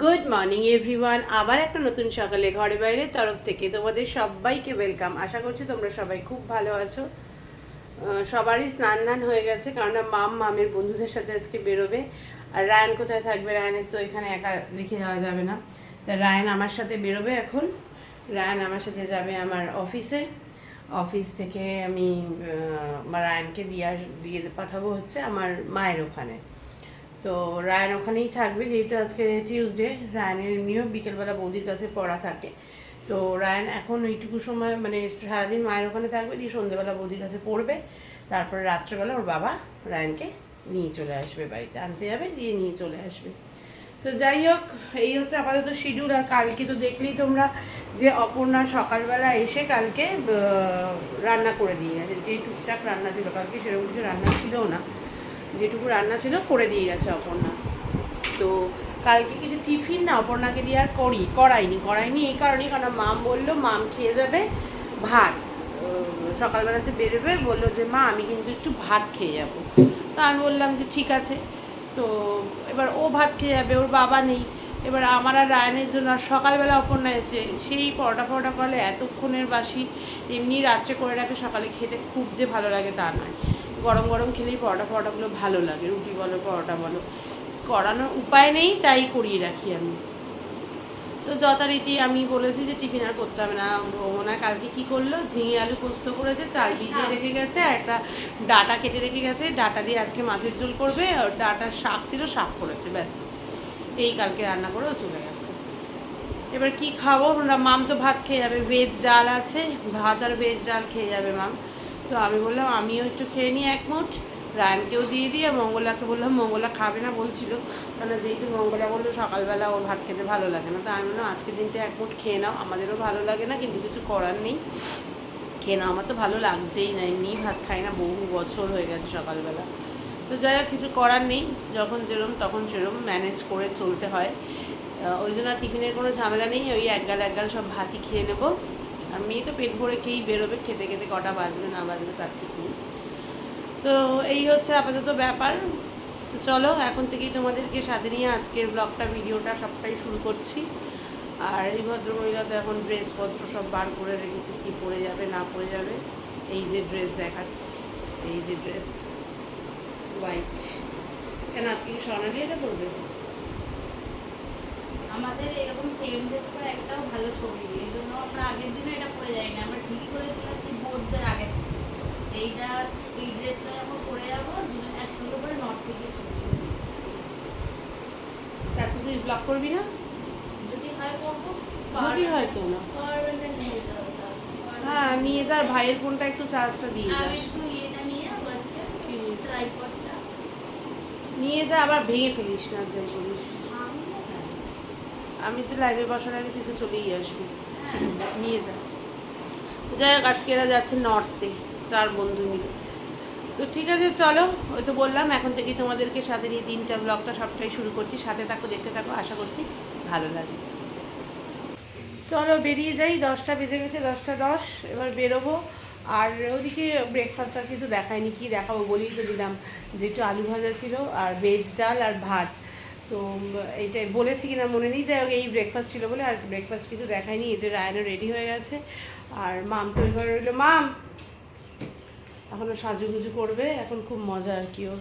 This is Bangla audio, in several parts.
গুড মর্নিং এভরিওয়ান আবার একটা নতুন সকালে ঘরে বাইরে তরফ থেকে তোমাদের সবাইকে ওয়েলকাম আশা করছি তোমরা সবাই খুব ভালো আছো। সবারই স্নান টান হয়ে গেছে কারণ মাম, মামের বন্ধুদের সাথে আজকে বেরোবে। আর রায়ন কোথায় থাকবে? রায়নের তো এখানে একা রেখে যাওয়া যাবে না। তা রায়ন আমার সাথে বেরোবে এখন। রায়ন আমার সাথে যাবে আমার অফিসে অফিস থেকে আমি রায়নকে দিয়ে দিয়ে পাঠাবো হচ্ছে আমার মায়ের ওখানে। তো রায়ন ওখানেই থাকবে, যেহেতু আজকে টিউসডে রায়নের এমনিও বিকেলবেলা বৌদির কাছে পড়া থাকে। তো রায়ন এখন ওইটুকু সময় মানে সারাদিন মায়ের ওখানে থাকবে, দিয়ে সন্ধ্যেবেলা বৌদির কাছে পড়বে। তারপরে রাত্রেবেলা ওর বাবা রায়নকে নিয়ে চলে আসবে বাড়িতে, আনতে যাবে, দিয়ে নিয়ে চলে আসবে। তো যাই হোক, এই হচ্ছে আপাতত শিডিউল আর কালকে তো দেখলেই তোমরা যে অপর্ণা সকালবেলা এসে কালকে রান্না করে দিয়ে গেছে। যে টুকটাক রান্না ছিল, কালকে সেরকম কিছু রান্না ছিল না। যেটুকু রান্না ছিল করে দিয়ে গেছে অপর্ণা। তো কালকে কিছু টিফিন না অপর্ণাকে দিয়ে আর করি, করাইনি করাইনি এই কারণেই কারণ মাম বলল, মাম খেয়ে যাবে ভাত। সকালবেলা যে বেরোবে বলল যে, মা, আমি কিন্তু একটু ভাত খেয়ে যাব। তো আমি বললাম যে, ঠিক আছে। তো এবার ও ভাত খেয়ে যাবে, ওর বাবা নেই। এবার আমার আর রায়নের জন্য আর সকালবেলা অপর্ণা এসে সেই পরোটা ফরোটা করলে এতক্ষণের বাসি, এমনি রাত্রে করে রাখে সকালে খেতে, খুব যে ভালো লাগে তা নয়। গরম গরম খেলেই পরোটা পরোটাগুলো ভালো লাগে রুটি বলো পরোটা বলো। করানোর উপায় নেই তাই করিয়ে রাখি আমি। তো যথারীতি আমি বলেছি যে টিফিন আর করতে হবে না। ওনার কালকে কি করল? ঝিঙে আলু পোস্ত করেছে চাল ভিজিয়ে রেখে গেছে আর একটা ডাটা কেটে রেখে গেছে। ডাটা দিয়ে আজকে মাছের ঝোল করবে। আর ডাটার শাক ছিল শাক করেছে ব্যাস। এই কালকে রান্না করে ও চলে গেছে। এবার কি খাব? আমরা মাম তো ভাত খেয়ে যাবে। ভেজ ডাল আছে ভাত আর ভেজ ডাল খেয়ে যাবে মাম। তো আমি বললাম, আমিও একটু খেয়ে নিই এক মুঠ। রায়নকেও দিয়ে আর মঙ্গলাকে বললাম, মঙ্গলা খাবে না, বলছিল। কারণ যেহেতু মঙ্গলা বলল সকালবেলা ওর ভাত খেতে ভালো লাগে না, তো আমি বললাম আজকের দিনটা এক মুঠ খেয়ে নাও, আমাদেরও ভালো লাগে না, কিন্তু কিছু করার নেই। খেয়ে নাও, আমার তো ভালো লাগছেই না, এমনি ভাত খাই না, বহু বছর হয়ে গেছে সকালবেলা। তো যাই হোক, কিছু করার নেই, যখন যেরম তখন সেরম ম্যানেজ করে চলতে হয়। ওই জন্য টিফিনের কোনো ঝামেলা নেই, ওই একগাল একগাল সব ভাতই খেয়ে নেব। আর মেয়ে তো পেট ভরে খেয়েই বেরোবে, খেতে খেতে কটা বাজবে, না বাজবে তার ঠিক নেই। তো এই হচ্ছে আপাতত ব্যাপার। তো চলো, এখন থেকেই তোমাদেরকে সাথে নিয়ে আজকের ব্লগটা ভিডিওটা সবটাই শুরু করছি। আর এই ভদ্রমহিলা তো এখন ড্রেসপত্র সব বার করে রেখেছে, কি পরে যাবে, না পরে যাবে। এই যে ড্রেস দেখাচ্ছি, এই যে ড্রেস হোয়াইট কেন আজকে কি স্বর্ণালী এটা পরবে? আমাদের এরকম সেম ড্রেস করে একটাও ভালো ছবি এই জন্য আমরা আগের দিনে এটা পরে যাই না আমরা ঠিকই করেছিলাম সেই বোর্ডসের আগে। যে এইটা এই ড্রেসটা যখন পরে যাব দুজন একসঙ্গে করে নর্থ থেকে ছবি। আজকে তুই ব্লগ করবি না যদি হয় করব যদি হয়তো না নিয়ে। হ্যাঁ নিয়ে যার ভাইয়ের ফোনটা একটু চার্জটা দিয়ে আমি যাস একটু ইয়েটা নিয়ে যাব আজকে কি? ট্রাইপডটা নিয়ে যা আবার ভেঙে ফেলিস না যাই করিস আমি তো লাইভে বসার আগে তো চলেই আসবি। নিয়ে যা। যাই হোক আজকে এরা যাচ্ছে নর্থে চার বন্ধু মিলে। তো ঠিক আছে চলো ওই তো বললাম এখন থেকে তোমাদেরকে সাথে নিয়ে তিনটা ব্লগটা সবটাই শুরু করছি। সাথে থাকো দেখতে থাকো আশা করছি ভালো লাগে। চলো বেরিয়ে যাই দশটা বেজে গেছে দশটা দশ এবার বেরোবো। আর ওদিকে ব্রেকফাস্ট আর কিছু দেখায়নি কি দেখাবো বলেই তো দিলাম। যে একটু আলু ভাজা ছিল আর ভেজ ডাল আর ভাত। তো এইটাই বলেছি কিনা মনে নেই। যাই হোক এই ব্রেকফাস্ট ছিল বলে আর ব্রেকফাস্ট কিছু দেখায়নি। এই যে রায়নও রেডি হয়ে গেছে। আর মাম তো ঘরে রইল। মাম! এখনও সাজুগুজু করবে। এখন খুব মজা আর কি ওর।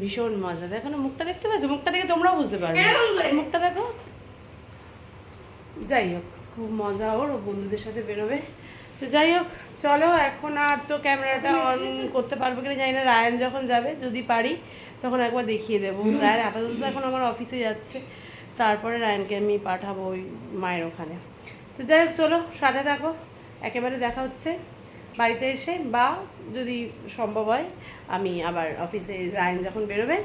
ভীষণ মজা। দেখো না মুখটা দেখতে পাচ্ছ? মুখটা দেখে তোমরাও বুঝতে পারবে। মুখটা দেখো। যাই হোক খুব মজা ওর। ও বন্ধুদের সাথে বেরোবে। তো যাই হোক চলো। এখন আর তো ক্যামেরাটা অন করতে পারব কিনা জানি না। রায়ন যখন যাবে যদি পারি। তখন একবার দেখিয়ে দেবো। রায়ান আপাতত এখন আমার অফিসে যাচ্ছে। তারপরে রায়নকে আমি পাঠাবো ওই মায়ের ওখানে। তো যাই হোক চলো সাথে থাকো। একেবারে দেখা হচ্ছে। বাড়িতে এসে বা যদি সম্ভব হয় আমি আবার অফিসে রায়ন যখন বেরোবে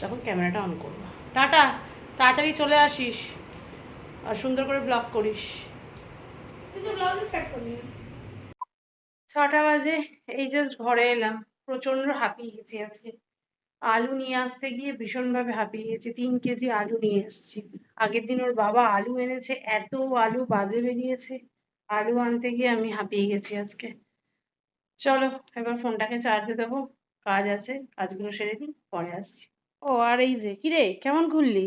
তখন ক্যামেরাটা অন করব। টাটা! তাড়াতাড়ি চলে আসিস আর সুন্দর করে ব্লগ করিস। ছটা বাজে এই জাস্ট ঘরে এলাম। প্রচণ্ড হাঁপিয়ে গেছি আজকে। আলু নিয়ে আসতে গিয়ে ভীষণভাবে হাঁপিয়ে গেছি। তিন কেজি আলু নিয়ে এসেছি। আগের দিন ওর বাবা আলু এনেছে এত আলু বাজে বেরিয়েছে। আলু আনতে গিয়ে আমি হাঁপিয়ে গেছি আজকে। চলো এবার ফোনটাকে চার্জে দেবো। কাজ আছে কাজগুলো সেরে নিই পরে আসছি। ও আর এই যে কিরে কেমন ঘুরলি?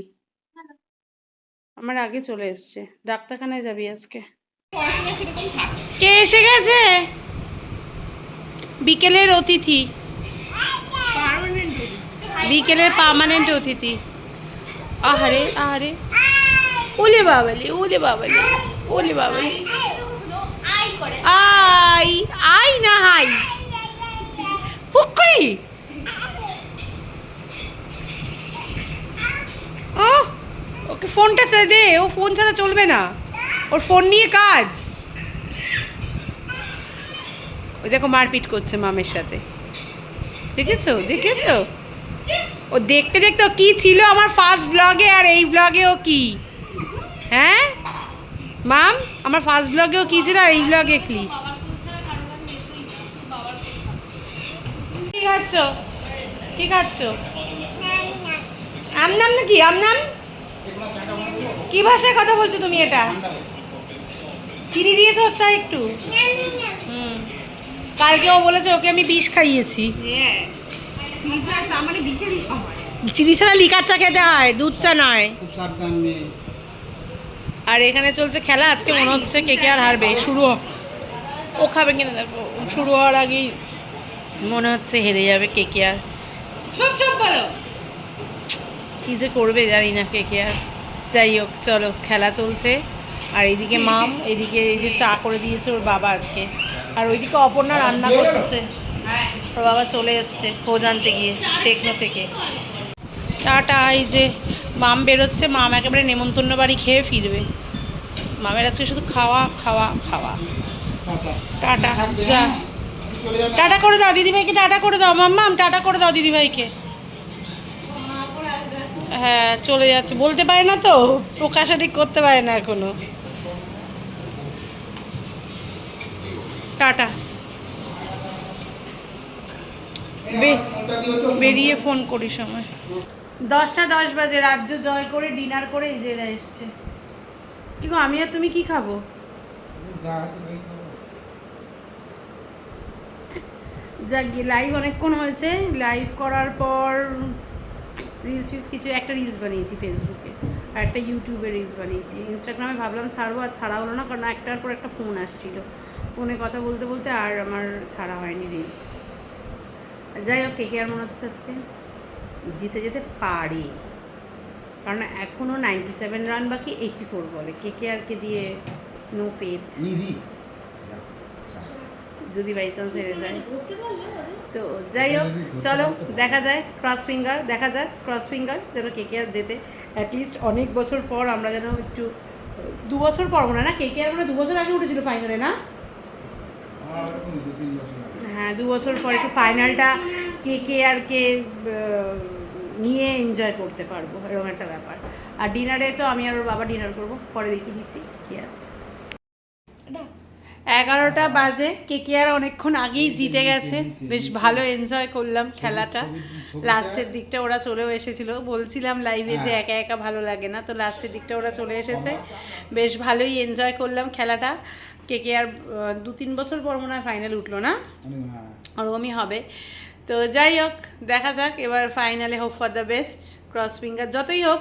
আমার আগে চলে এসছে। ডাক্তারখানায় যাবি আজকে। কে এসে গেছে? বিকেলের অতিথি। বিকেলের পার্মানেন্ট অতিথি। আহারে আহারে। ওলে বাবালে ওলে বাবালে ওলে বাবালে। আই আই না হাই? পুকুরি? ও ওকে ফোনটা দে, ও ফোন ছাড়া চলবে না। ওর ফোন নিয়ে কাজ। ওই দেখো মারপিট করছে মামের সাথে। দেখেছ? দেখেছ? ও দেখতে দেখতে কি ছিল আমার ফার্স্ট ব্লগে আর এই ব্লগেও কি? হ্যাঁ? মাম আমার ফার্স্ট ব্লগেও কি ছিল আর এই ব্লগে কি। কি খাচ্ছ কি খাচ্ছ আম নাকি? আম কি ভাষায় কথা বলছো তুমি এটা? চিনি দিয়েছ চা একটু? হুম। কালকে ও বলেছে ওকে আমি বিষ খাইয়েছি। হ্যাঁ। চিনি মানে ছাড়া লিকার চা খেতে হয় দুধ চা নয় মেয়ে। আর এখানে চলছে খেলা। আজকে মনে হচ্ছে কে কে আর হারবে। শুরু ও খাবে কিনা দেখো। শুরু হওয়ার আগেই মনে হচ্ছে হেরে যাবে কে কে আর। সব সব বলো। কী যে করবে জানি না কে কে আর। যাই হোক চলো খেলা চলছে। আর এইদিকে মাম এদিকে এই যে চা করে দিয়েছে ওর বাবা আজকে। আর ওইদিকে অপর্ণা রান্না করছে। ওর বাবা চলে এসছে খোঁজ আনতে গিয়ে, টেকনো থেকে। টাটা, এই যে মাম বেরোচ্ছে, মাম একেবারে নেমন্তন্ন বাড়ি খেয়ে ফিরবে। মামের আজকে শুধু খাওয়া খাওয়া খাওয়া। টাটা, যা। টাটা করে দাও, দিদিভাইকে টাটা করে দাও। মাম্মাম টাটা করে দাও দিদিভাইকে। হ্যাঁ চলে যাচ্ছে। বলতে পারে না তো, প্রকাশাটি করতে পারে না এখনও। টাটা। বেরিয়ে ফোন করি সময় দশটা দশ বাজে, রাজ্য জয় করে ডিনার করে যে এসছে। কি গো আমি আর তুমি কি খাব। যাক লাইভ অনেকক্ষণ হয়েছে। লাইভ করার পর রিলস ফিলস কিছু, একটা রিলস বানিয়েছি ফেসবুকে আর একটা ইউটিউবে রিলস বানিয়েছি। ইনস্টাগ্রামে ভাবলাম ছাড়বো আর ছাড়া হলো না, কারণ একটার পর একটা ফোন আসছিল। ফোনে কথা বলতে বলতে আর আমার ছাড়া হয়নি রিলস যাই হোক কে কে আর মনে হচ্ছে আজকে জিতে যেতে পারে। কারণ এখনও নাইনটি সেভেন রান বাকি এইটি ফোর বলে। কে কে আরকে দিয়ে নো ফেথ। যদি বাই চান্স হেরে যায়? তো যাই হোক চলো দেখা যায় ক্রস ফিঙ্গার দেখা যাক ক্রস ফিঙ্গার যেন কে কে আর যেতে অ্যাটলিস্ট অনেক বছর পর আমরা যেন একটু দু বছর পর মনে হয় না কে কে আর মানে দু বছর আগে উঠেছিল ফাইনালে না? হ্যাঁ দু বছর পর একটু ফাইনালটা কে কে আর কে নিয়ে এনজয় করতে পারব এরকম একটা ব্যাপার। আর ডিনারে তো আমি আর বাবা ডিনার করব পরে দেখিয়ে দিচ্ছি কি আছে। এগারোটা বাজে কে কে আর অনেকক্ষণ আগেই জিতে গেছে। বেশ ভালো এনজয় করলাম খেলাটা। লাস্টের দিকটা ওরা চলেও এসেছিল। বলছিলাম লাইভে যে একা একা ভালো লাগে না তো লাস্টের দিকটা ওরা চলে এসেছে। বেশ ভালোই এনজয় করলাম খেলাটা। কে কে আর দু তিন বছর পর মনে হয় ফাইনাল উঠল না? হ্যাঁ, ওরকমই হবে। তো যাই হোক দেখা যাক এবার ফাইনালে hope for the best cross finger যতই হোক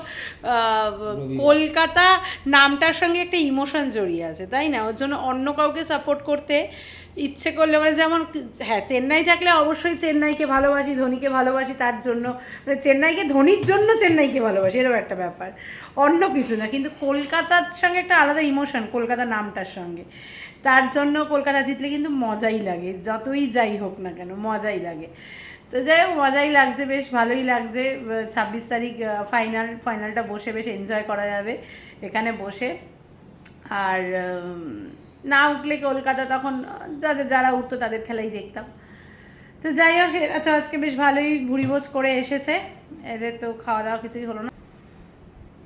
কলকাতা নামটার সঙ্গে একটা ইমোশন জড়িয়ে আছে তাই না? ওর জন্য অন্য কাউকে সাপোর্ট করতে ইচ্ছে করলে মানে যেমন হ্যাঁ চেন্নাই থাকলে অবশ্যই চেন্নাইকে ভালোবাসি, ধোনিকে ভালোবাসি তার জন্য। মানে চেন্নাইকে, ধোনির জন্য চেন্নাইকে ভালোবাসি এরকম একটা ব্যাপার। অন্য কিছু না, কিন্তু কলকাতার সঙ্গে একটা আলাদা ইমোশন কলকাতা নামটার সঙ্গে। তার জন্য কলকাতা জিতলে কিন্তু মজাই লাগে, যতই যাই হোক না কেন, মজাই লাগে। তো যাই হোক, মজাই লাগছে, বেশ ভালোই লাগছে। ছাব্বিশ তারিখ ফাইনাল ফাইনালটা বসে বেশ এনজয় করা যাবে, এখানে বসে। আর না উঠলে কলকাতা তখন যাদের যারা উঠতো তাদের খেলাই দেখতাম। তো যাই হোক এরা তো আজকে বেশ ভালোই ভুড়িভোজ করে এসেছে। এদের তো খাওয়া দাওয়া কিছুই হলো না।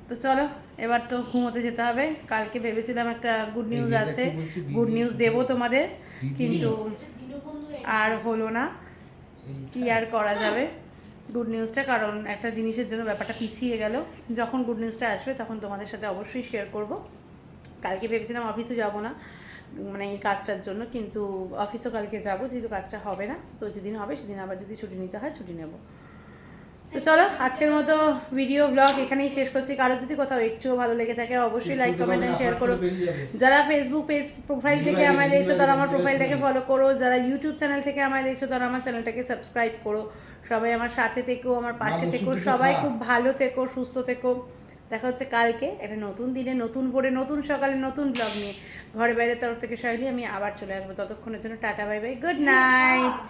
তো চলো এবার তো ঘুমোতে যেতে হবে। কালকে ভেবেছিলাম একটা গুড নিউজ আছে। গুড নিউজ দেবো তোমাদের কিন্তু আর হলো না। কি আর করা যাবে? গুড নিউজটা কারণ একটা জিনিসের জন্য ব্যাপারটা পিছিয়ে গেল। যখন গুড নিউজটা আসবে তখন তোমাদের সাথে অবশ্যই শেয়ার করব। কালকে ভেবেছিলাম অফিসে যাব না মানে এই কাজটার জন্য কিন্তু অফিসও কালকে যাব যেহেতু কাজটা হবে না তো যেদিন হবে সেদিন আবার যদি ছুটি নিতে হয় ছুটি নেব। তো চলো আজকের মতো ভিডিও ব্লগ এখানেই শেষ করছি। কারও যদি কোথাও একটুও ভালো লেগে থাকে অবশ্যই লাইক কমেন্ট এন্ড শেয়ার করো। যারা ফেসবুক পেজ প্রোফাইল থেকে আমায় দেখছ তারা আমার প্রোফাইলটাকে ফলো করো। যারা ইউটিউব চ্যানেল থেকে আমায় দেখছ তারা আমার চ্যানেলটাকে সাবস্ক্রাইব করো। সবাই আমার সাথে থেকো আমার পাশে থেকো সবাই খুব ভালো থেকো সুস্থ থেকো। দেখা হচ্ছে কালকে, একটা নতুন দিনে, নতুন ভোরে, নতুন সকালে, নতুন ব্লগ নিয়ে। ঘরে বাইরের তরফ থেকে সহলি আমি আবার চলে আসব ততক্ষণের জন্য, tata, bye bye good night